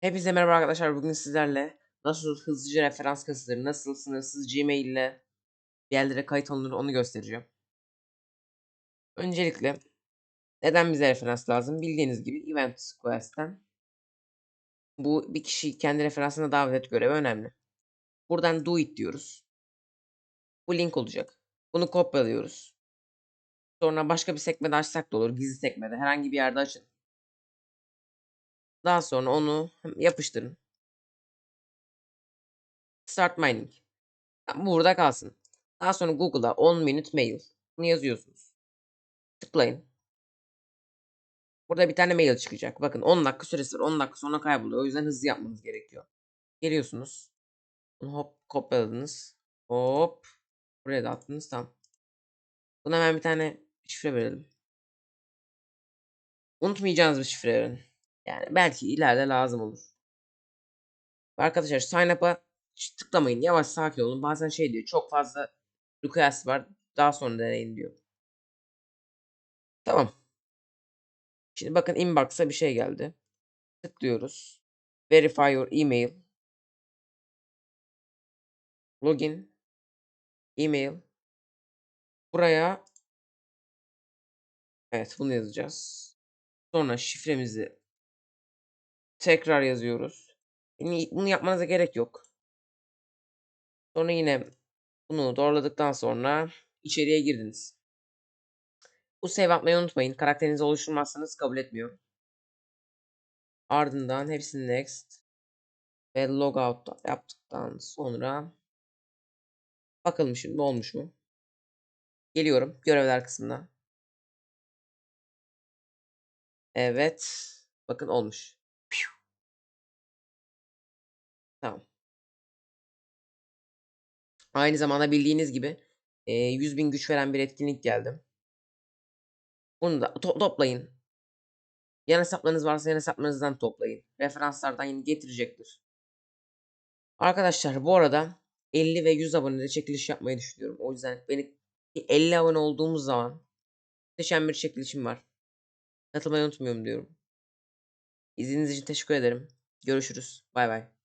Hepinize merhaba arkadaşlar. Bugün sizlerle nasıl hızlıca referans kasılır, nasıl sınırsız Gmail ile bir yerlere kayıt olunur onu göstereceğim. Öncelikle neden bize referans lazım? Bildiğiniz gibi Event Quest'ten bu bir kişiyi kendi referansına davet et görevi önemli. Buradan do it diyoruz. Bu link olacak. Bunu kopyalıyoruz. Sonra başka bir sekmede açsak da olur. Gizli sekmede. Herhangi bir yerde açın. Daha sonra onu yapıştırın. Start mining. Bu burada kalsın. Daha sonra Google'a 10 minute mail. Bunu yazıyorsunuz. Tıklayın. Burada bir tane mail çıkacak. Bakın 10 dakika süresi var. 10 dakika sonra kayboluyor. O yüzden hızlı yapmanız gerekiyor. Geliyorsunuz. Hop kopyaladınız. Hop. Buraya da attınız. Tamam. Buna hemen bir tane şifre verelim. Unutmayacağınız bir şifre verin. Yani belki ileride lazım olur. Arkadaşlar sign up'a tıklamayın. Yavaş sakin olun. Bazen şey diyor. Çok fazla request var. Daha sonra deneyin diyor. Tamam. Şimdi bakın inbox'a bir şey geldi. Tıklıyoruz. Verify your email. Login. Email. Buraya Evet bunu yazacağız. Sonra şifremizi tekrar yazıyoruz. Bunu yapmanıza gerek yok. Sonra yine bunu doğruladıktan sonra içeriye girdiniz. Bu save atmayı unutmayın. Karakterinizi oluşturmazsanız kabul etmiyor. Ardından hepsini next ve logout yaptıktan sonra bakalım şimdi olmuş mu? Geliyorum görevler kısmına. Evet. Bakın olmuş. Aynı zamanda bildiğiniz gibi e, 100 bin güç veren bir etkinlik geldi. Bunu da to toplayın. Yan hesaplarınız varsa yan hesaplarınızdan toplayın. Referanslardan yine getirecektir. Arkadaşlar bu arada 50 ve 100 abonede çekiliş yapmayı düşünüyorum. O yüzden beni 50 abone olduğumuz zaman muhteşem bir çekilişim var. Katılmayı unutmuyorum diyorum. İzlediğiniz için teşekkür ederim. Görüşürüz. Bay bay.